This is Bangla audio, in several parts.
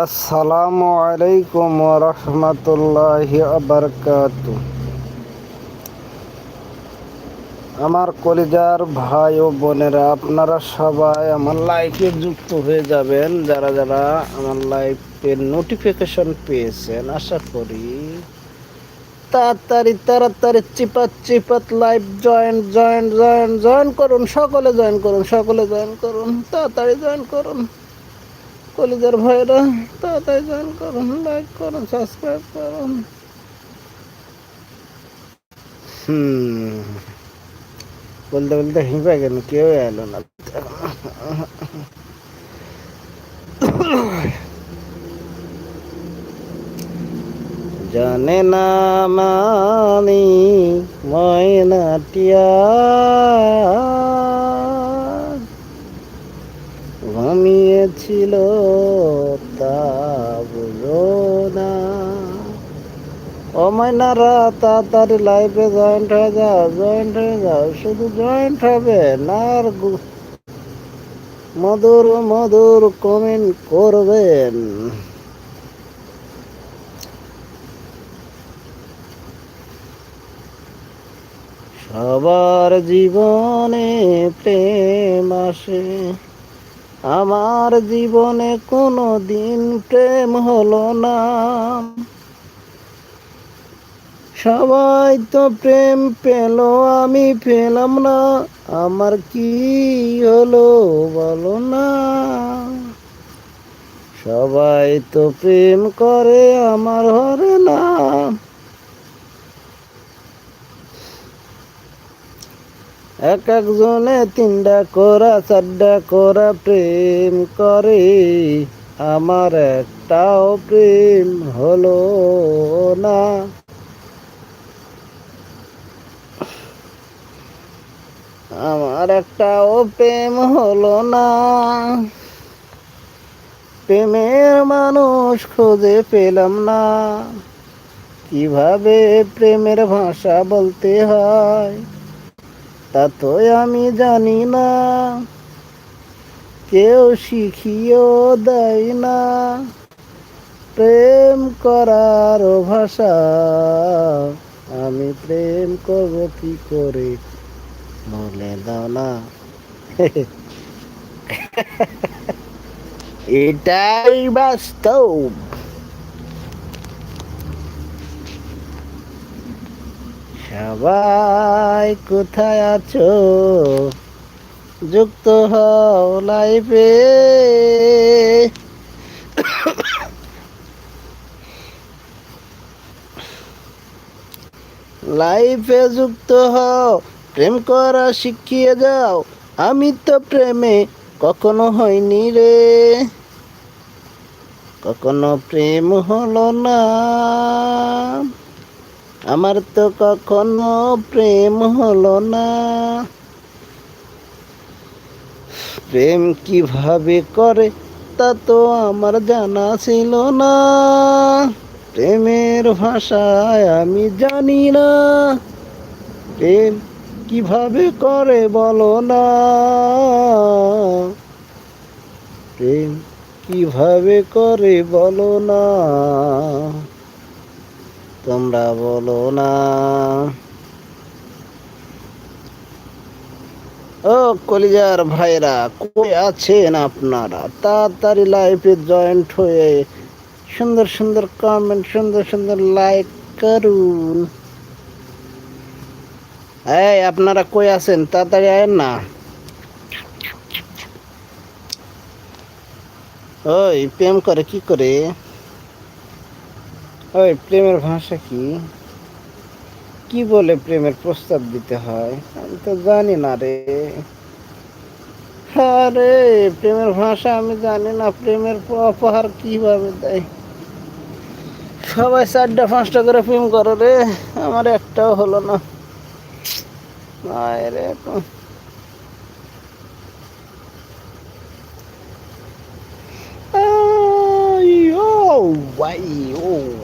আসসালামু আলাইকুম রহমতুল্লাহ আবরকাত আমার কলিজার ভাই ও বোনেরা, আপনারা সবাই আমার লাইফে যুক্ত হয়ে যাবেন। যারা যারা আমার লাইফের নোটিফিকেশন পেয়েছেন, আশা করি তাড়াতাড়ি তাড়াতাড়ি চিপাত চিপাত live join join join join করুন। সকলে জয়েন করুন, সকলে জয়েন করুন। তাড়াতাড়ি জয়েন করুন। কলিজার ভাইরা, তাড়াতাড়ি জয়েন করুন লাইক করুন সাবস্ক্রাইব করুন। বলতে বলতে হিঁপে গেল, কেউ এলো না। জানে না মানি ময়নাটিয়া ঘুমিয়েছিল তা বুঝো না। ও তাড়াতাড়ি লাইফে জয়েন্ট হয়ে যাও জয়েন্ট হয়ে যাও, শুধু জয়েন্ট হবে না আর মধুর মধুর কমেন্ট করবেন। সবার জীবনে প্রেম আসে। আমার জীবনে কোনো দিন প্রেম হলো না। সবাই তো প্রেম পেল, আমি পেলাম না। আমার কি হলো বলো না। সবাই তো প্রেম করে আমার হরে না এক একজনে তিনটা করা চারটা করা প্রেম করে। আমার একটাও প্রেম হলো না। আমার একটাও প্রেম হলো না। প্রেমের মানুষ খুঁজে পেলাম না। কীভাবে প্রেমের ভাষা বলতে হয়? তা তো আমি জানি না। কেউ শিখিয়েও দেয় না। প্রেম করার ভাষা, আমি প্রেম করব কি করে? বলে দাও না। এটাই বাস্তব। সবাই কোথায় আছো? যুক্ত হও লাইফে। লাইফে যুক্ত হও, প্রেম করা শিখিয়ে যাও। আমি তো প্রেমে কখনো হয়নি রে। কখনো প্রেম হলো না। আমার তো কখনো প্রেম হলো না। প্রেম কীভাবে করে, তা তো আমার জানা ছিল না। প্রেমের ভাষায় আমি জানি না। প্রেম কীভাবে করে বলো না। প্রেম কীভাবে করে বলো না। তোমরা বলো না। ও কলিজার ভাইরা, কই আছেন আপনারা? তাড়াতাড়ি লাইফে জয়েন্ট হয়ে সুন্দর সুন্দর কমেন্ট সুন্দর সুন্দর লাইক করুন। এই, আপনারা কই আছেন? তাড়াতাড়ি আয়েন না। ওই, প্রেম করে, কি করে? ওই প্রেমের ভাষা কি? কি বলে প্রেমের প্রস্তাব দিতে হয়? আমি তো জানি না রে। আরে, প্রেমের ভাষা আমি জানি না। প্রেমের অপহার কীভাবে দেয়? সবাই চারটা, পাঁচটা করে প্রেম করে রে। আমার একটাও হলো না। রে। ও ভাই ও।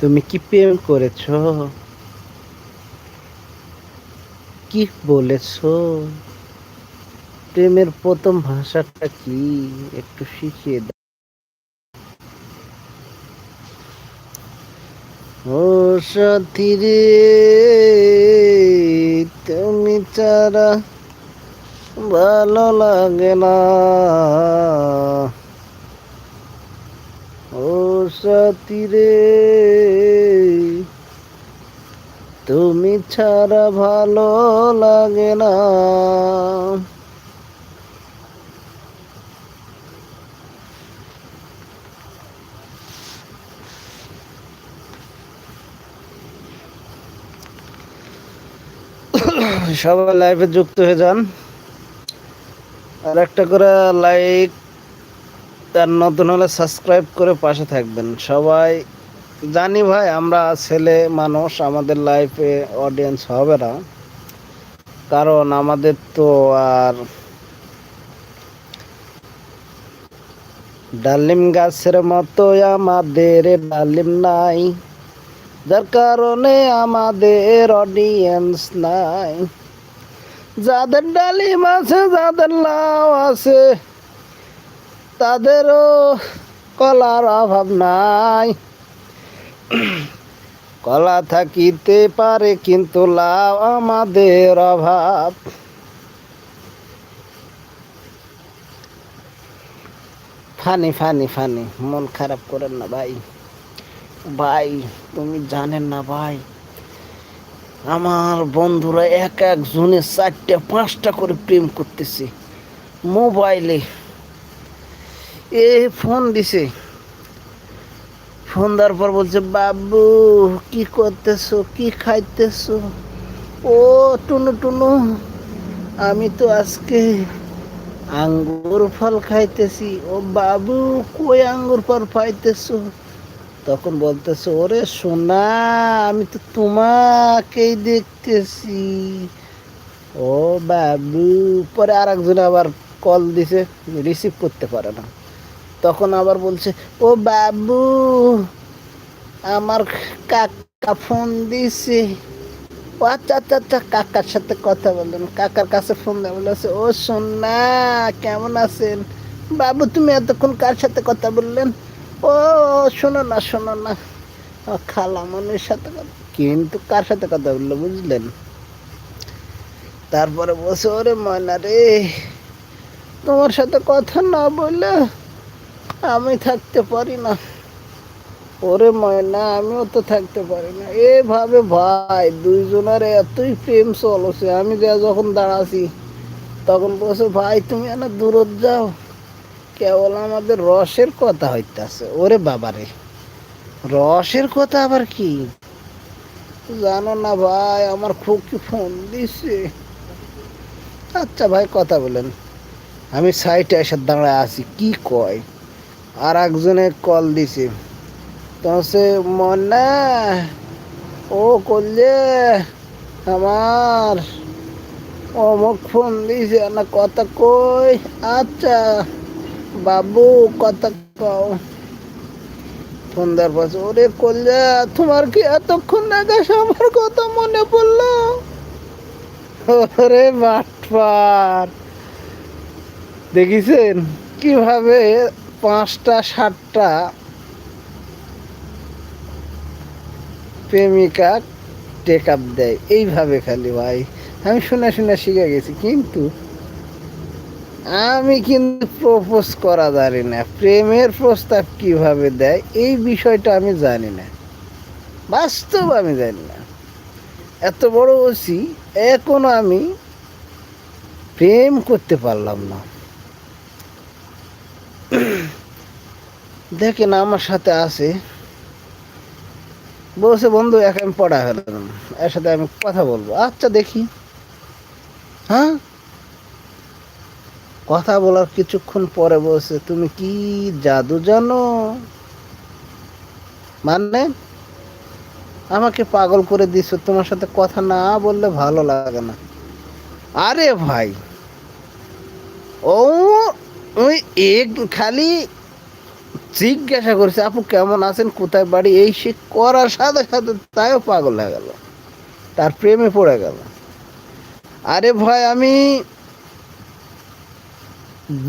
তুমি কি প্রেম করেছ? কি বলেছ? প্রেমের প্রথম ভাষাটা কি? একটু শিখিয়ে দাও। ও সাথী রে, তুমি চারা ভালো লাগে না। ও সাথী রে তুমি ছাড়া ভালো লাগে না। সবাই লাইভে যুক্ত হয়ে যান। আর একটা করে লাইক তার নতুন হলে সাবস্ক্রাইব করে পাশে থাকবেন। সবাই জানি ভাই, আমরা ছেলে মানুষ, আমাদের লাইফে অডিয়েন্স হবে না। কারণ আমাদের তো আর ডালিম গাছের মতো আমাদের, ডালিম নাই। যার কারণে আমাদের অডিয়েন্স নাই। যাদের ডালিম আছে, যাদের লাউ আছে তাদেরও কলার অভাব নাই। কলা থাকিতে পারে, কিন্তু লাভ আমাদের অভাব। ফানি ফানি ফানি, মন খারাপ করেন না ভাই। ভাই, তুমি জানেন না ভাই, আমার বন্ধুরা এক এক জনে চারটা, পাঁচটা করে প্রেম করতেছে। মোবাইলে এ ফোন দিছে। ফোন দেওয়ার পর বলছে, বাবু, কি করতেছো? কি খাইতেছো? ও, টুনু টুনু, আমি তো আজকে আঙ্গুর ফল খাইতেছি। ও, বাবু, কই আঙ্গুর ফল পাইতেছো? তখন বলতেছে, ওরে সোনা, আমি তো তোমাকেই দেখতেছি। ও, বাবু, পরে আর একজন আবার কল দিছে রিসিভ করতে পারে না। তখন আবার বলছে, ও বাবু, আমার কাকা ফোন দিছে। ও আচ্ছা আচ্ছা আচ্ছা কাকার সাথে কথা বললেন। কাকার কাছে ফোন দেওয়া বলেছে, ও সোনা, কেমন আছেন? বাবু, তুমি এতক্ষণ কার সাথে কথা বললেন? ও, শোনো না শোনো না, ও খালামনির সাথে কিন্তু কার সাথে কথা বলল বুঝলেন? তারপরে বসে ওরে ময়না রে, তোমার সাথে কথা না বললে আমি থাকতে পারি না। ওরে ময়না আমিও তো থাকতে পারি না। এভাবে ভাই, দুইজনের এতই প্রেম চলছে। আমি যা যখন দাঁড়াছি, তখন বলছে, ভাই, তুমি না দূরত যাও। কেবল আমাদের রসের কথা হইতেছে। ওরে বাবারে, রসের কথা আবার কি? জানো না ভাই, আমার খুকি ফোন দিছে। আচ্ছা ভাই, কথা বলেন। আমি সাইটে এসে দাঁড়ায় আছি, কি কয়? আর একজনে কল দিছে। তো সে মনে ও করলে আমার অমুক ফোন দিছে না কথা কই? আচ্ছা বাবু কথা কও। ফোন দেওয়ার পাশে ওরে করলে তোমার কি এতক্ষণ আগে আমার কথা মনে পড়ল? ওরে বাটপার, দেখিছেন কীভাবে পাঁচটা, সাতটা প্রেমিকা টেক আপ দেয়। এইভাবে খালি ভাই। আমি শুনে শুনে শিখে গেছি, কিন্তু আমি কিন্তু প্রপোজ করা জানি না। প্রেমের প্রস্তাব কীভাবে দেয়, এই বিষয়টা আমি জানি না। বাস্তব আমি জানি না। এত বড় ওসি এখনও আমি প্রেম করতে পারলাম না। দেখেন আমার সাথে আছে। বলছে, বন্ধু, এক আমি পড়া ফেলাম এর সাথে আমি কথা বলব। আচ্ছা দেখি। হ্যাঁ? কথা বলার কিছুক্ষণ পরে বলছে, তুমি কি জাদু জানো? মানে আমাকে পাগল করে দিছো। তোমার সাথে কথা না বললে ভালো লাগে না। আরে ভাই, ও ওই এক খালি জিজ্ঞাসা করছে, আপু কেমন আছেন? কোথায় বাড়ি? এই সে করার সাথে সাথে তাইও পাগল হয়ে গেল। তার প্রেমে পড়ে গেল। আরে ভাই, আমি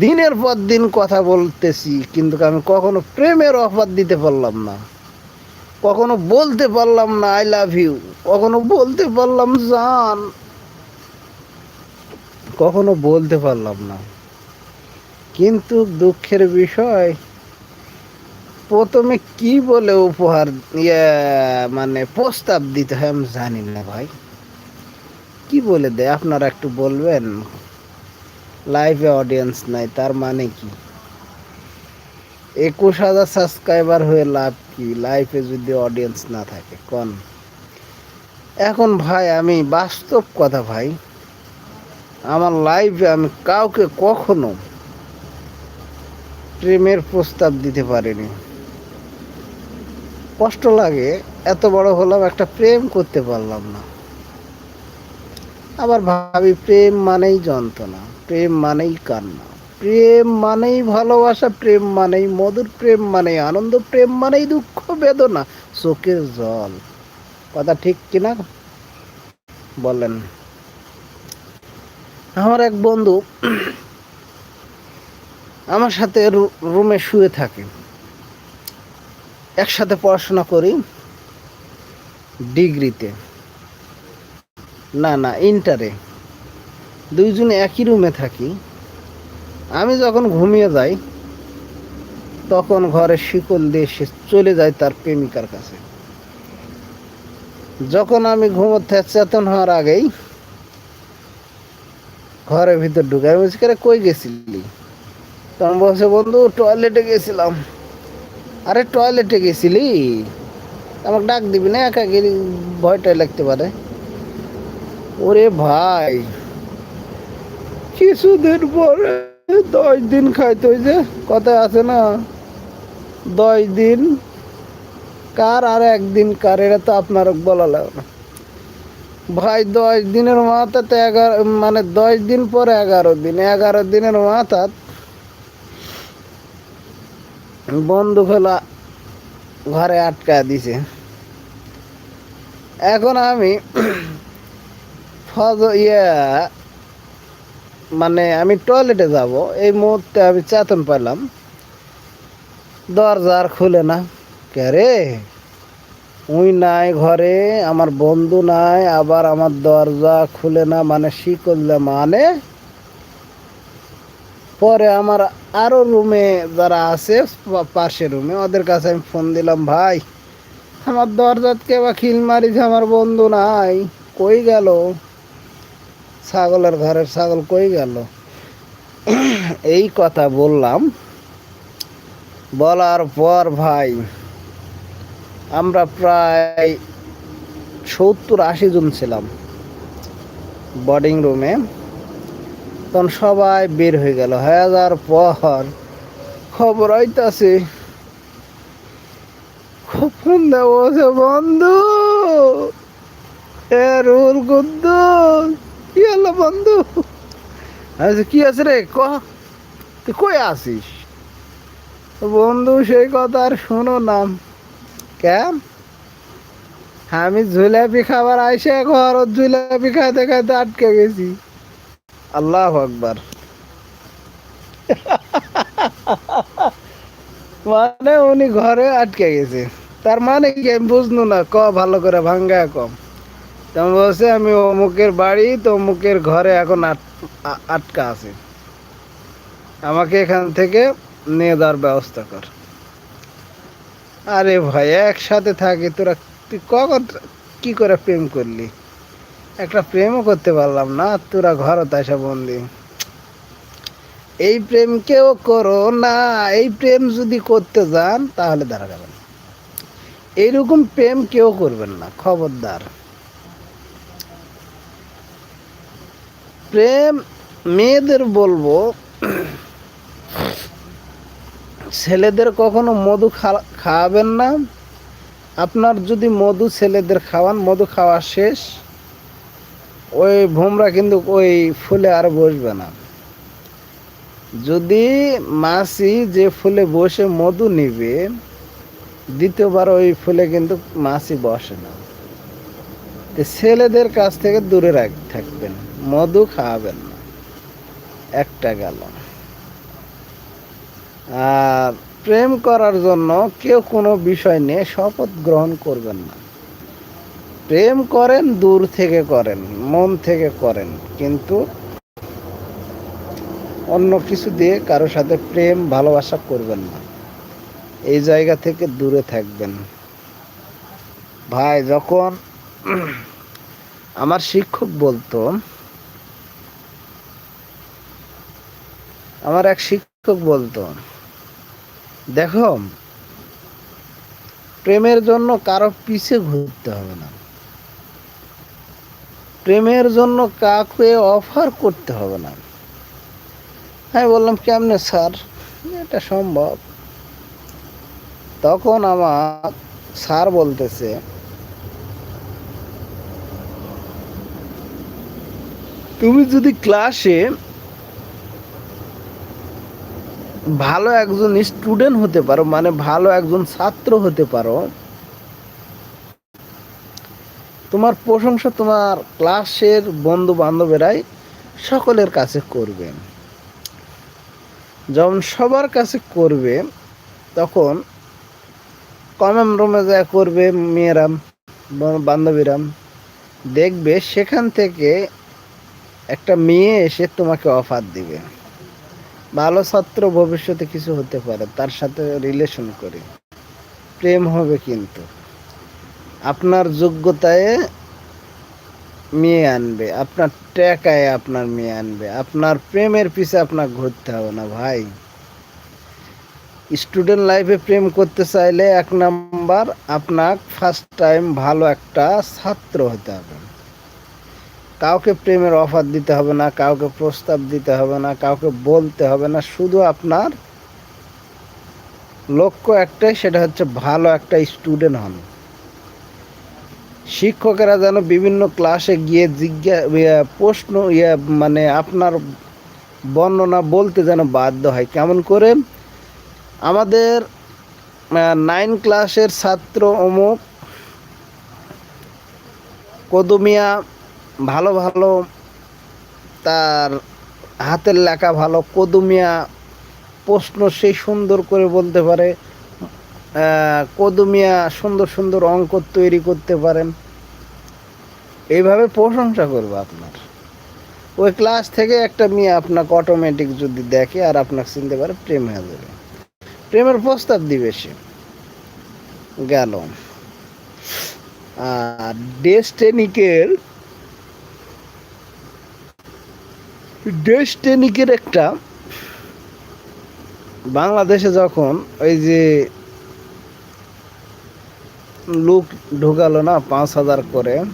দিনের পর দিন কথা বলতেছি, কিন্তু আমি কখনো প্রেমের অফার দিতে পারলাম না। কখনো বলতে পারলাম না, আই লাভ ইউ। কখনো বলতে পারলাম, জান। কখনো বলতে পারলাম না। কিন্তু দুঃখের বিষয়, প্রথমে কি বলে উপহার ইয়ে মানে প্রস্তাব দিতে হয় আমি জানি না ভাই। কি বলে দেয় আপনারা একটু বলবেন? লাইভে অডিয়েন্স নাই, তার মানে কি? একুশ হাজার সাবস্ক্রাইবার হয়ে লাভ কি? লাইফে যদি অডিয়েন্স না থাকে, কোন? এখন ভাই, আমি বাস্তব কথা ভাই, আমার লাইফে আমি কাউকে কখনো প্রেমের প্রস্তাব দিতে পারিনি। কষ্ট লাগে, এত বড় হলাম, একটা প্রেম করতে পারলাম না। আবার ভাবি, প্রেম মানেই যন্ত্রণা, প্রেম মানেই কান্না। প্রেম মানেই ভালোবাসা, প্রেম মানেই মধুর প্রেম মানেই আনন্দ, প্রেম মানেই দুঃখ, বেদনা, চোখের জল। কথা ঠিক কিনা? বলেন। আমার এক বন্ধু আমার সাথে রুমে শুয়ে থাকে। একসাথে পড়াশোনা করি ডিগ্রিতে। না না ইন্টারে। দুইজনে একই রুমে থাকি। আমি যখন ঘুমিয়ে যাই তখন ঘরে শিকল দিয়ে সে চলে যায় তার প্রেমিকার কাছে। যখন আমি ঘুমোতে চেতন হওয়ার আগেই ঘরের ভিতর ঢুকে আমি "কেরে, কই গেছিলি? তখন বলছে, বন্ধু টয়লেটে গেছিলাম। আরে টয়লেটে গেছিলি? আমাকে ডাক দিবি না, একা গেলি, ভয়টাই লাগতে পারে। ওরে ভাই, কিছুদিন পরে দশ দিন খাইতে ওই যে, কথা আছে না, দশ দিন, কার আর একদিন কার, এটা তো আপনার বলা লাগবে না। ভাই, দশ দিনের মাথাতে এগারো মানে দশ দিন পরে এগারো দিন, এগারো দিনের মাথা বন্ধু ফেলা ঘরে আটকা দিছে। এখন আমি ফজ ইয়া মানে আমি টয়লেটে যাব। এই মুহূর্তে আমি চেতন পেলাম দরজা আর খুলে না। কে রে? উই নাই ঘরে, আমার বন্ধু নাই, আবার আমার দরজা খুলে না মানে শিকল মানে? পরে আমার আরও রুমে যারা আছে পাশে রুমে, ওদের কাছে আমি ফোন দিলাম, ভাই, আমার দরজাতকে বা খিল মারিছে, আমার বন্ধু নাই, কই গেল? ছাগলের ঘরের ছাগল কই গেল? এই কথা বললাম। বলার পর, ভাই, আমরা প্রায় সত্তর আশি জন ছিলাম বোর্ডিং রুমে তখন সবাই বের হয়ে গেল। হয়ে যাওয়ার পর খবর আইতাছে ফোন দেবো বন্ধু, এ রুল কুদ্দুস, কি হলো বন্ধু? আচ্ছা কি আছে রে? ক, তুই কই আসিস বন্ধু, সেই কথা আর শোনো নাম কেন? আমি ঝুলাপি খাবার আইসে ঘর ঝুলাপি খাইতে খাইতে আটকে গেছি। আল্লাহ আকবার। মানে উনি ঘরে আটকে গেছে। তার মানে কি আমি বুঝলো না, ক ভালো করে ভাঙ্গা কম। তেমন বলছে, আমি অমুকের বাড়ি, তো অমুকের ঘরে এখন আট- আটকা আছে। আমাকে এখান থেকে নিয়ে যাওয়ার ব্যবস্থা কর। আরে ভাই, একসাথে থাকি, তোরা তুই কখন, কি করে প্রেম করলি? একটা প্রেমও করতে পারলাম না তোরা ঘরত আসা বন্দি। এই প্রেম কেউ করো না, এই প্রেম যদি করতে যান, তাহলে দাঁড়া যাবেন এইরকম প্রেম কেউ করবেন না, খবরদার। প্রেম মেয়েদের বলব, ছেলেদের কখনো মধু খাওয়াবেন না। আপনার যদি মধু ছেলেদের খাওয়ান, মধু খাওয়া শেষ। ওই ভোমরা কিন্তু ওই ফুলে আর বসবে না। যদি মাসি যে ফুলে বসে মধু নিবে, দ্বিতীয়বার ওই ফুলে কিন্তু মাসি বসে না। ছেলেদের কাছ থেকে দূরে রাখ, থাকবেন, মধু খাওয়াবেন না। একটা গেল। আর প্রেম করার জন্য কেউ কোনো বিষয় নিয়ে শপথ গ্রহণ করবেন না। প্রেম করেন, দূর থেকে করেন, মন থেকে করেন, কিন্তু অন্য কিছু দিয়ে কারও সাথে প্রেম, ভালোবাসা করবেন না। এই জায়গা থেকে দূরে থাকবেন। ভাই, যখন আমার শিক্ষক বলতো, আমার এক শিক্ষক বলতো, দেখো, প্রেমের জন্য কারও পিছে ঘুরতে হবে না। প্রেমের জন্য কাউকে অফার করতে হবে না। আমি বললাম, কেমনে স্যার? এটা সম্ভব? তখন আমার স্যার বলতেছে, তুমি যদি ক্লাসে ভালো একজন স্টুডেন্ট হতে পারো মানে ভালো একজন ছাত্র হতে পারো তোমার প্রশংসা তোমার ক্লাসের বন্ধু বান্ধবেরাই সকলের কাছে করবে যখন সবার কাছে করবে, তখন কমন রুমে যা করবে মেয়েরাম বান্ধবীরাম দেখবে সেখান থেকে একটা মেয়ে এসে তোমাকে অফার দিবে। ভালো ছাত্র ভবিষ্যতে কিছু হতে পারে, তার সাথে রিলেশন করে। প্রেম হবে কিন্তু। আপনার যোগ্যতায় মেয়ে আনবে, আপনার টাকায় আপনার মেয়ে আনবে, আপনার প্রেমের পিছে আপনার ঘুরতে হবে না ভাই। স্টুডেন্ট লাইফে প্রেম করতে চাইলে এক নাম্বার আপনার ফার্স্ট টাইম ভালো একটা ছাত্র হতে হবে। কাউকে প্রেমের অফার দিতে হবে না, কাউকে প্রস্তাব দিতে হবে না, কাউকে বলতে হবে না, শুধু আপনার লক্ষ্য একটাই, সেটা হচ্ছে ভালো একটা স্টুডেন্ট হন। শিক্ষকেরা যেন বিভিন্ন ক্লাসে গিয়ে জিজ্ঞা প্রশ্ন ইয়ে মানে আপনার বর্ণনা বলতে যেন বাধ্য হয়। কেমন করে? আমাদের নাইন ক্লাসের ছাত্র অমুক। কদমিয়া ভালো ভালো। তার হাতের লেখা ভালো। কদমিয়া প্রশ্ন সেই সুন্দর করে বলতে পারে। কদমিয়া সুন্দর সুন্দর অঙ্ক তৈরি করতে পারেন। এইভাবে প্রশংসা করব আপনার। ওই ক্লাস থেকে একটা মেয়ে আপনাকে অটোমেটিক যদি দেখে আর আপনাকে চিনতে পারে, প্রেম হয়ে যাবে। প্রেমের প্রস্তাব দিবে সে। গেল। আর ডেস্টেনিকের ডেস্টেনিকের একটা, বাংলাদেশে যখন ওই যে লোক ঢোকালো না পাঁচ হাজার করে।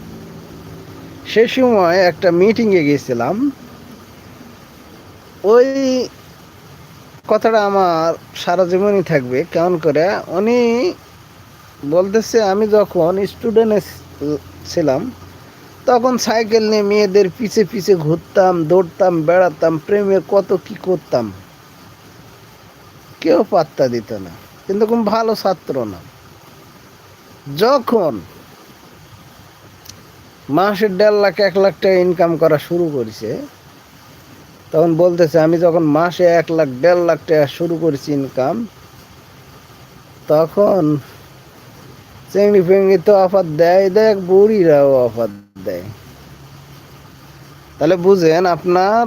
সে সময় একটা মিটিংয়ে গেছিলাম। ওই কথাটা আমার সারা জীবনই থাকবে। কেমন করে? উনি বলতেছে, আমি যখন স্টুডেন্ট ছিলাম, তখন সাইকেল নিয়ে মেয়েদের পিছে পিছে ঘুরতাম, দৌড়তাম, বেড়াতাম, প্রেমে কত কি করতাম। কেউ পাত্তা দিত না। কিন্তু খুব ভালো ছাত্র না। যখন মাসে দেড় লাখ, এক লাখ টাকা ইনকাম করা শুরু করেছে, তখন বলতেছে, আমি যখন মাসে এক লাখ, দেড় লাখ টাকা শুরু করেছি ইনকাম তখন চিংড়ি ফেংড়ি তো অফার দেয়, দেখ বুড়িরাও অফার দেয়। তাহলে বুঝেন, আপনার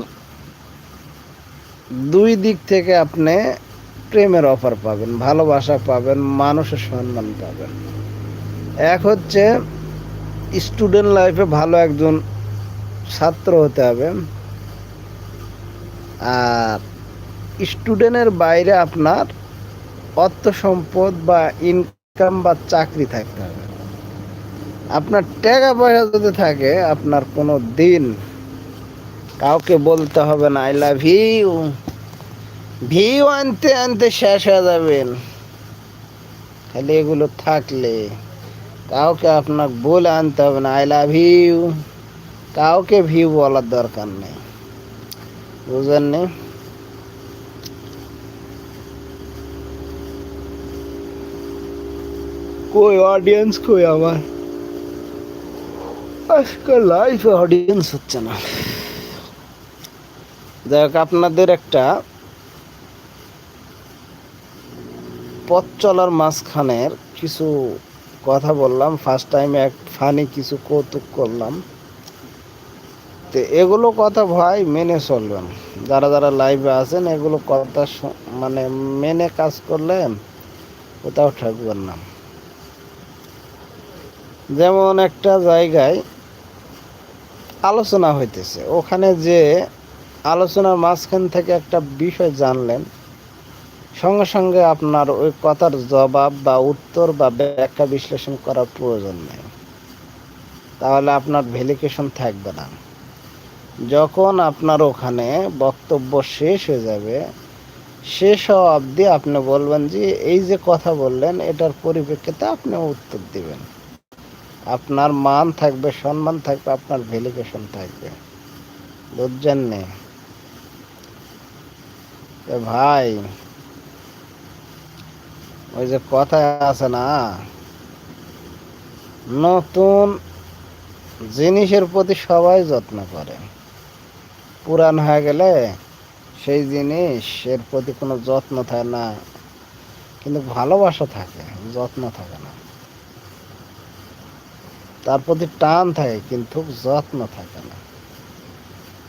দুই দিক থেকে আপনি প্রেমের অফার পাবেন, ভালোবাসা পাবেন, মানুষের সম্মান পাবেন। এক হচ্ছে স্টুডেন্ট লাইফে ভালো একজন ছাত্র হতে হবে। আর স্টুডেন্টের বাইরে আপনার অর্থ সম্পদ বা ইনকাম বা চাকরি থাকতে হবে। আপনার টাকা পয়সা যদি থাকে, আপনার কোনো দিন কাউকে বলতে হবে না আই লাভ ইউ ভিউ আনতে আনতে শেষ হয়ে যাবেন। খালি এগুলো থাকলে। কাউকে আপনাকে বলে আনতে হবে না আই লাভ ইউ কাউকে ভিউ বলার দরকার নেই। বুঝলেন নি? কই অডিয়েন্স কই আমার? আজকাল লাইফে অডিয়েন্স হচ্ছে না। যাই হোক আপনাদের একটা পথ চলার মাঝখানের কিছু কথা বললাম ফার্স্ট টাইম এক ফানি কিছু কৌতুক করলাম। তো এগুলো কথা ভাই মেনে চলবেন। যারা যারা লাইভে আছেন, এগুলো কথা মানে মেনে কাজ করলে কোথাও ঠকবেন না। যেমন একটা জায়গায় আলোচনা হইতেছে। ওখানে যে আলোচনার মাঝখান থেকে একটা বিষয় জানলেন সঙ্গে সঙ্গে আপনার ওই কথার জবাব বা উত্তর বা ব্যাখ্যা বিশ্লেষণ করার প্রয়োজন নেই। তাহলে আপনার ভ্যালিকেশন থাকবে না। যখন আপনার ওখানে বক্তব্য শেষ হয়ে যাবে, শেষ হওয়া অবধি আপনি বলবেন যে, এই যে কথা বললেন, এটার পরিপ্রেক্ষিতে আপনি উত্তর দিবেন। আপনার মান থাকবে, সম্মান থাকবে, আপনার ভ্যালিকেশন থাকবে। বুঝছেন ভাই ওই যে কথা আছে না, নতুন জিনিসের প্রতি সবাই যত্ন করে। পুরান হয়ে গেলে সেই জিনিস এর প্রতি কোনো যত্ন থাকে না, কিন্তু ভালোবাসা থাকে, যত্ন থাকে না। তার প্রতি টান থাকে, কিন্তু যত্ন থাকে না।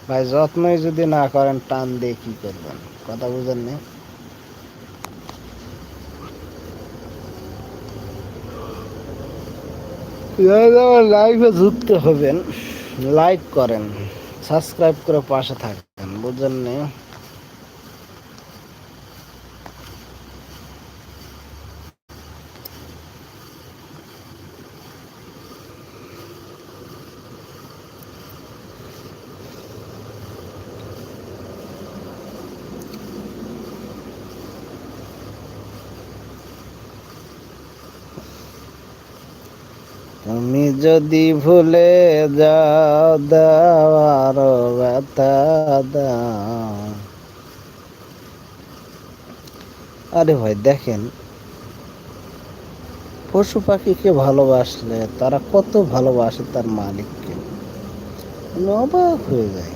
ভাই, যত্নই যদি না করেন, টান দিয়ে কি করবেন? কথা বুঝেন নি লাইভে যুক্ত হবেন লাইক করেন সাবস্ক্রাইব করে পাশে থাকবেন বুঝলেন নি? তুমি যদি ভুলে যাও ব্যথা দাও। আরে ভাই, দেখেন, পশু পাখিকে ভালোবাসলে তারা কত ভালোবাসে তার মালিককে। অবাক হয়ে যায়